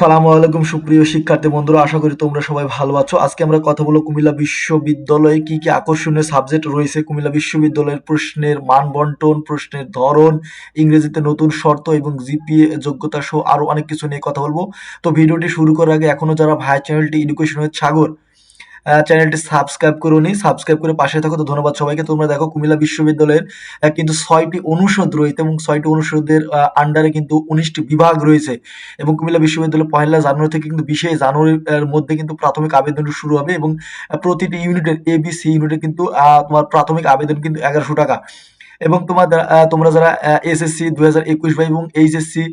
সালামু আলাইকুম সুপ্রিয় শিক্ষার্থী বন্ধুরা, আশা করি তোমরা সবাই ভালো আছো। আজকে আমরা কথা বলব কুমিল্লা বিশ্ববিদ্যালয়ে কি কি আকর্ষণীয় সাবজেক্ট রয়েছে। কুমিল্লা বিশ্ববিদ্যালয়ের প্রশ্নের মান বন্টন, প্রশ্নের ধরন, ইংরেজিতে নতুন শর্ত এবং জিপিএ যোগ্যতা সহ আরও অনেক কিছু নিয়ে কথা বলব। তো ভিডিওটি শুরু করার আগে এখনও যারা ভাই চ্যানেলটি এডুকেশন উইথ সাগর চ্যানেলটি সাবস্ক্রাইব করুন। সাবস্ক্রাইব করে পাশে থাকো। তো ধন্যবাদ সবাইকে। তোমরা দেখো কুমিল্লা বিশ্ববিদ্যালয়ের কিন্তু ছয়টি অনুষদ রয়েছে এবং ছয়টি অনুষদের আন্ডারে কিন্তু উনিশটি বিভাগ রয়েছে। এবং কুমিল্লা বিশ্ববিদ্যালয় পয়লা জানুয়ারি থেকে কিন্তু বিশে জানুয়ারির মধ্যে কিন্তু প্রাথমিক আবেদন শুরু হবে এবং প্রতিটি ইউনিটের এ বি সি ইউনিটের কিন্তু তোমার প্রাথমিক আবেদন কিন্তু এগারোশো টাকা। এবং তোমার তোমরা যারা এসএসসি দুই হাজার একুশ বা এবং এইচএসসি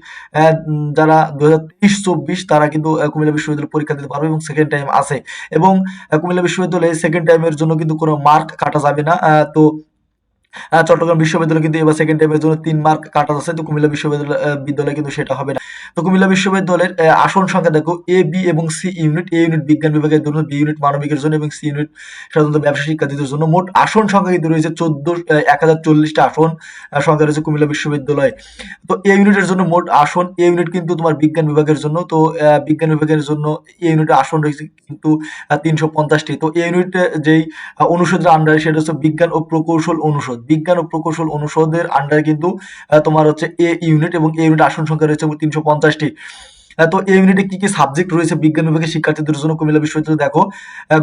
যারা দুই হাজার চব্বিশ, তারা কিন্তু কুমিল্লা বিশ্ববিদ্যালয় পরীক্ষা দিতে পারবে এবং সেকেন্ড টাইম আছে। এবং কুমিল্লা বিশ্ববিদ্যালয়ে সেকেন্ড টাইমের জন্য কিন্তু কোনো মার্ক কাটা যাবে না। তো চট্টগ্রাম বিশ্ববিদ্যালয় কিন্তু এবার সেকেন্ড টাইমের জন্য তিন মার্ক কাটা যাচ্ছে। তো কুমিল্লা বিশ্ববিদ্যালয় বিদ্যালয়ে কিন্তু সেটা হবে না। তো কুমিল্লা বিশ্ববিদ্যালয়ের আসন সংখ্যা দেখো এ বি এবং সি ইউনিট এ ইউনিট বিজ্ঞান বিভাগের জন্য বি ইউনিট মানবিকের জন্য এবং সি ইউনিট সাধারণত ব্যবসা শিক্ষার্থীদের জন্য মোট আসন সংখ্যা কিন্তু রয়েছে চোদ্দ এক হাজার চল্লিশটা আসন সংখ্যা রয়েছে কুমিল্লা বিশ্ববিদ্যালয়ে। তো এ ইউনিটের জন্য মোট আসন এ ইউনিট কিন্তু তোমার বিজ্ঞান বিভাগের জন্য। তো বিজ্ঞান বিভাগের জন্য এ ইউনিটের আসন রয়েছে কিন্তু তিনশো পঞ্চাশটি। তো এ ইউনিটে যেই অনুষদের আন্ডারে সেটা হচ্ছে বিজ্ঞান ও প্রকৌশল অনুষদ। বিজ্ঞান ও প্রকৌশল অনুষদের আন্ডারে কিন্তু তোমার হচ্ছে এ ইউনিট এবং এ ইউনিট আসন সংখ্যা রয়েছে তিনশো পঞ্চাশটি। তো এই ইউনিটে কি কি সাবজেক্ট রয়েছে? বিজ্ঞান বিভাগের শিক্ষার্থীদের জন্য কুমিল্লা বিশ্ববিদ্যালয় দেখো।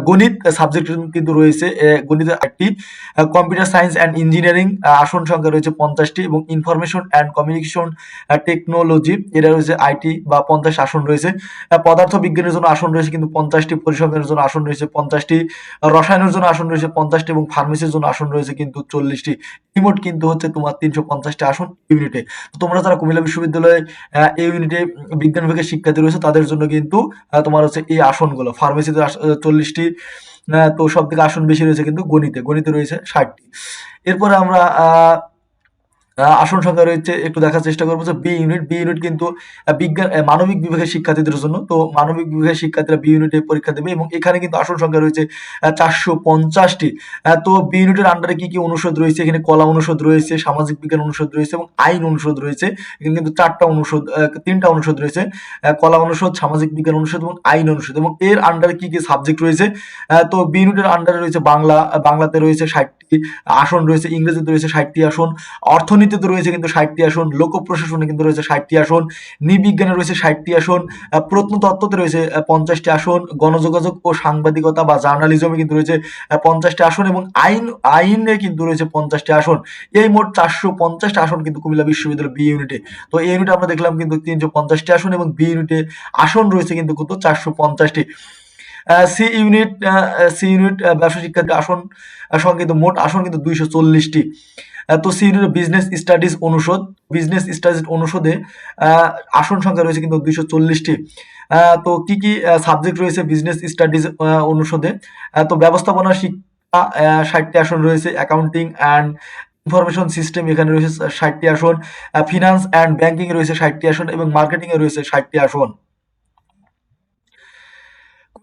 গণিত সাবজেক্ট কিন্তু রয়েছে। গণিতের একটি। কম্পিউটার সায়েন্স অ্যান্ড ইঞ্জিনিয়ারিং আসন সংখ্যা রয়েছে পঞ্চাশটি এবং ইনফরমেশন অ্যান্ড কমিউনিকেশন টেকনোলজি এটা রয়েছে আইটি বা পঞ্চাশ আসন রয়েছে। পদার্থ বিজ্ঞানের জন্য আসন রয়েছে কিন্তু পঞ্চাশটি, পরিসংখ্যানের জন্য আসন রয়েছে পঞ্চাশটি, রসায়নের জন্য আসন রয়েছে পঞ্চাশটি এবং ফার্মেসির জন্য আসন রয়েছে কিন্তু চল্লিশটি। রিমোট কিন্তু হচ্ছে তোমার তিনশো পঞ্চাশটি আসন ইউনিটে তোমরা যারা কুমিল্লা বিশ্ববিদ্যালয়ে এই ইউনিটে বিজ্ঞান বিভাগের শিক্ষার্থী রয়েছে তাদের জন্য কিন্তু তোমার হচ্ছে এই আসনগুলো ফার্মেসিতে চল্লিশটি তো সব থেকে আসন বেশি রয়েছে কিন্তু গণিতে গণিতে রয়েছে ষাটটি। এরপরে আমরা আসন সংখ্যা রয়েছে, একটু দেখার চেষ্টা করব যে বি ইউনিট বি ইউনিট কিন্তু বিজ্ঞান মানবিক বিভাগের শিক্ষার্থীদের জন্য। তো মানবিক বিভাগের শিক্ষার্থীরা বি ইউনিটে পরীক্ষা দেবে এবং এখানে কিন্তু আসন সংখ্যা রয়েছে চারশো পঞ্চাশটি। তো বি ইউনিটের আন্ডারে কি কি অনুষদ রয়েছে? এখানে কলা অনুষদ রয়েছে, সামাজিক বিজ্ঞান অনুষদ রয়েছে এবং আইন অনুষদ রয়েছে। এখানে কিন্তু চারটা অনুষদ তিনটা অনুষদ রয়েছে কলা অনুষদ, সামাজিক বিজ্ঞান অনুষদ এবং আইন অনুষদ এবং এর আন্ডারে কি কি সাবজেক্ট রয়েছে? তো বি ইউনিটের আন্ডারে রয়েছে বাংলা বাংলাতে রয়েছে ষাটটি আসন রয়েছে, ইংরেজিতে রয়েছে ষাটটি আসন। অর্থনীতিতে রয়েছে কিন্তু ষাটটি আসন লোক প্রশাসনে কিন্তু রয়েছে ষাটটি আসন নৃবিজ্ঞানে রয়েছে ষাটটি আসন প্রত্নতত্ত্বতে রয়েছে পঞ্চাশটি আসন, গণযোগাযোগ ও সাংবাদিকতা বা জার্নালিজমে কিন্তু রয়েছে পঞ্চাশটি আসন এবং আইন, আইনে কিন্তু রয়েছে পঞ্চাশটি আসন। এই মোট চারশো পঞ্চাশটি আসন কিন্তু কুমিল্লা বিশ্ববিদ্যালয় বি ইউনিটে। তো এই ইউনিটে আমরা দেখলাম কিন্তু তিনশো পঞ্চাশটি আসন এবং বি ইউনিটে আসন রয়েছে কিন্তু কত? চারশো পঞ্চাশটি। সি ইউনিট সি ইউনিট ব্যবসা শিক্ষার্থী আসন সংখ্যা কিন্তু মোট আসন কিন্তু দুইশো চল্লিশটি। তো সি বিজনেস স্টাডিজ অনুষদ বিজনেস স্টাডিজ অনুষদে আসন সংখ্যা রয়েছে কিন্তু দুইশো চল্লিশটি। তো কি কি সাবজেক্ট রয়েছে বিজনেস স্টাডিজ অনুষদে? তো ব্যবস্থাপনা, শিক্ষা ষাটটি আসন রয়েছে অ্যাকাউন্টিং অ্যান্ড ইনফরমেশন সিস্টেম এখানে রয়েছে ষাটটি আসন ফিনান্স অ্যান্ড ব্যাংকিং রয়েছে ষাটটি আসন এবং মার্কেটিং এ রয়েছে ষাটটি আসন।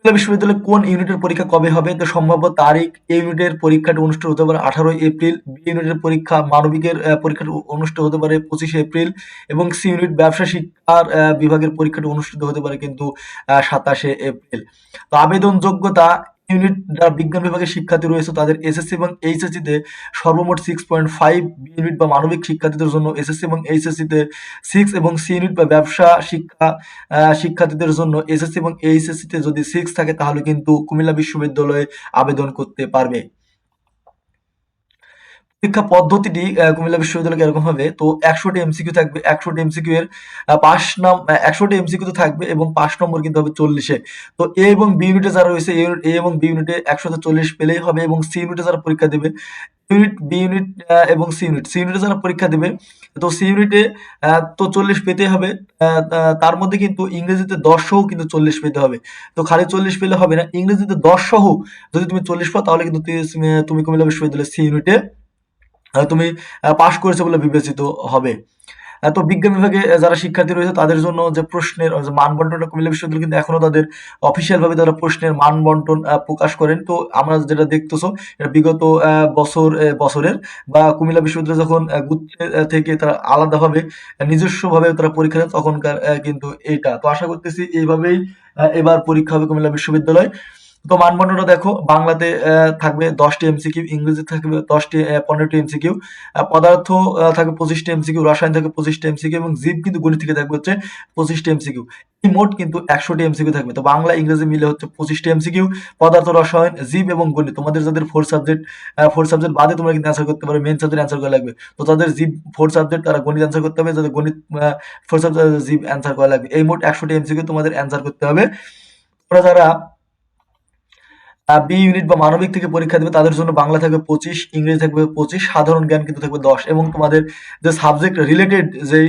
কুমিল্লা বিশ্ববিদ্যালয়ে কোন ইউনিটের পরীক্ষা কবে হবে? তো সম্ভাব্য তারিখ এ ইউনিটের পরীক্ষাটি অনুষ্ঠিত হতে পারে আঠারোই এপ্রিল, বি ইউনিটের পরীক্ষা মানবিকের পরীক্ষাটি অনুষ্ঠিত হতে পারে পঁচিশে এপ্রিল এবং সি ইউনিট ব্যবসা শিক্ষার বিভাগের পরীক্ষাটি অনুষ্ঠিত হতে পারে কিন্তু সাতাশে এপ্রিল। তো আবেদন যোগ্যতা ইউনিট যারা বিজ্ঞান বিভাগের শিক্ষার্থী রয়েছে তাদের এসএসসি এবং এইচএসসি তে সর্বমোট সিক্স পয়েন্ট ফাইভ ইউনিট বা মানবিক শিক্ষার্থীদের জন্য এসএসসি এবং এইচএসসি তে সিক্স এবং সি ইউনিট বা ব্যবসা শিক্ষা শিক্ষার্থীদের জন্য এসএসসি এবং এইচএসসি তে যদি সিক্স থাকে তাহলে কিন্তু কুমিল্লা বিশ্ববিদ্যালয়ে আবেদন করতে পারবে। পরীক্ষা পদ্ধতিটি কুমিল্লা বিশ্ববিদ্যালয়ে এরকম হবে, তো একশোটি এমসিকিউ থাকবে, একশোটি এমসিকিউ এর পাঁচ নাম একশোটি এমসিকিউ তো থাকবে এবং পাঁচ নম্বর কিন্তু হবে চল্লিশে। তো এ এবং বি ইউনিটে যারা রয়েছে এ এবং বি ইউনিটে একশোতে চল্লিশ পেলেই হবে এবং সি ইউনিটে যারা পরীক্ষা দেবে ইউনিট বি ইউনিট এবং সি ইউনিট সি ইউনিটে যারা পরীক্ষা দেবে, তো সি ইউনিটে তো চল্লিশ পেতে হবে তার মধ্যে কিন্তু ইংরেজিতে দশ সহ কিন্তু চল্লিশ পেতে হবে। তো খালি চল্লিশ পেলে হবে না, ইংরেজিতে দশ সহ যদি তুমি চল্লিশ পাও, তাহলে কিন্তু তুমি কুমিল্লা বিশ্ববিদ্যালয়ের সি ইউনিটে তুমি পাশ করেছ বলে বিবেচিত হবে। তো বিজ্ঞান বিভাগে যারা শিক্ষার্থী রয়েছে তাদের জন্য যে প্রশ্নের যে মান বন্টনটা কুমিল্লা বিশ্ববিদ্যালয় কিন্তু এখনও তাদের অফিসিয়াল ভাবে তারা প্রশ্নের মান বন্টন প্রকাশ করেন। তো আমরা যেটা দেখতেছো এটা বিগত বছর বছরের বা কুমিল্লা বিশ্ববিদ্যালয় যখন আহ, থেকে তারা আলাদাভাবে নিজস্বভাবে তারা পরীক্ষা দেন তখনকার কিন্তু এটা। তো আশা করতেছি এইভাবেই এবার পরীক্ষা হবে কুমিল্লা বিশ্ববিদ্যালয়। তো মানদণ্ডটা দেখো, বাংলাতে থাকবে দশটি এমসিকিউ ইংরেজি থাকবে দশটি পনেরোটি এমসিকিউ পদার্থ থাকবে পঁচিশটি এমসিকিউ রসায়ন থাকবে পঁচিশটি এমসিকিউ এবং জীব কিন্তু গণিত থেকে থাকবে হচ্ছে পঁচিশটি এমসিকিউ এই মোট কিন্তু একশোটি এমসিকিউ থাকবে। তো বাংলা, ইংরেজি মিলে হচ্ছে পঁচিশটি এমসিকিউ পদার্থ, রসায়ন, জীব এবং গণিত। তোমাদের যাদের ফোর সাবজেক্ট ফোর সাবজেক্ট বাদে তোমরা কিন্তু অ্যান্সার করতে পারো মেন সাবজেক্ট অ্যান্সার করা লাগবে। তো তাদের জীব ফোর সাবজেক্ট তারা গণিত অ্যান্সার করতে হবে যাদের গণিত ফোর সাবজেক্ট জীব অ্যান্সার করা লাগবে। এই মোট একশোটি এমসিকিউ তোমাদের অ্যান্সার করতে হবে। তোমরা যারা বি ইউনিট বা মানবিক থেকে পরীক্ষা দেবে তাদের জন্য বাংলা থাকবে পঁচিশ ইংরেজি থাকবে পঁচিশ সাধারণ জ্ঞান কিন্তু থাকবে দশ এবং তোমাদের যে সাবজেক্ট রিলেটেড যে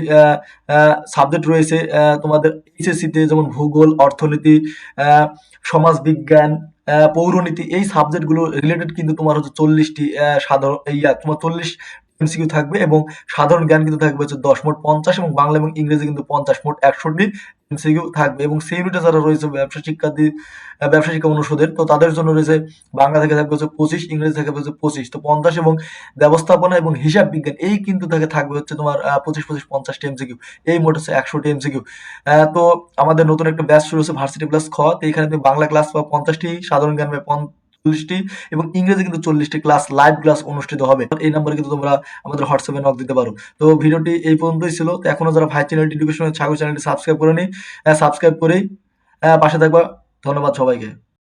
সাবজেক্ট রয়েছে তোমাদের এইচএসসিতে যেমন ভূগোল অর্থনীতি আহ, সমাজ বিজ্ঞান আহ, পৌরনীতি এই সাবজেক্টগুলো রিলেটেড কিন্তু তোমার হচ্ছে চল্লিশটি সাধারণ ইয়া তোমার চল্লিশ এমসিকিউ থাকবে এবং সাধারণ জ্ঞান কিন্তু থাকবে হচ্ছে দশ মোট পঞ্চাশ এবং বাংলা এবং ইংরেজি কিন্তু পঞ্চাশ মোট একষট্টি এমসিকিউ থাকবে এবং সেই ইউনিটে যারা রয়েছে ব্যবসা শিক্ষার্থী ব্যবসা শিক্ষা অনুষদের, তো তাদের জন্য রয়েছে বাংলা থেকে থাকবে হচ্ছে পঁচিশ, ইংরেজি থেকে হচ্ছে পঁচিশ। তো পঞ্চাশ এবং ব্যবস্থাপনা এবং হিসাব বিজ্ঞান এই কিন্তু থেকে, থাকবে হচ্ছে তোমার পঁচিশ পঁচিশ, পঞ্চাশটি এমসিকিউ এই মোট হচ্ছে একশোটি এমসিকিউ তো আমাদের নতুন একটা ব্যাচ শুরু হচ্ছে ভার্সিটি প্লাস খ। তো এখানে তুমি বাংলা ক্লাস পাবে পঞ্চাশটি, সাধারণ জ্ঞান পঞ্চল্লিশটি এবং ইংরেজি কিন্তু চল্লিশটি ক্লাস লাইভ ক্লাস অনুষ্ঠিত হবে। এই নাম্বারে কিন্তু তোমরা আমাদের হোয়াটসঅ্যাপে নক দিতে পারো। তো ভিডিওটি এই পর্যন্তই ছিল। তো এখনও যারা ভাই চ্যানেল এডুকেশনের ছাগল চ্যানেলটি সাবস্ক্রাইব করে নি সাবস্ক্রাইব করেই পাশে থাকবা। ধন্যবাদ সবাইকে।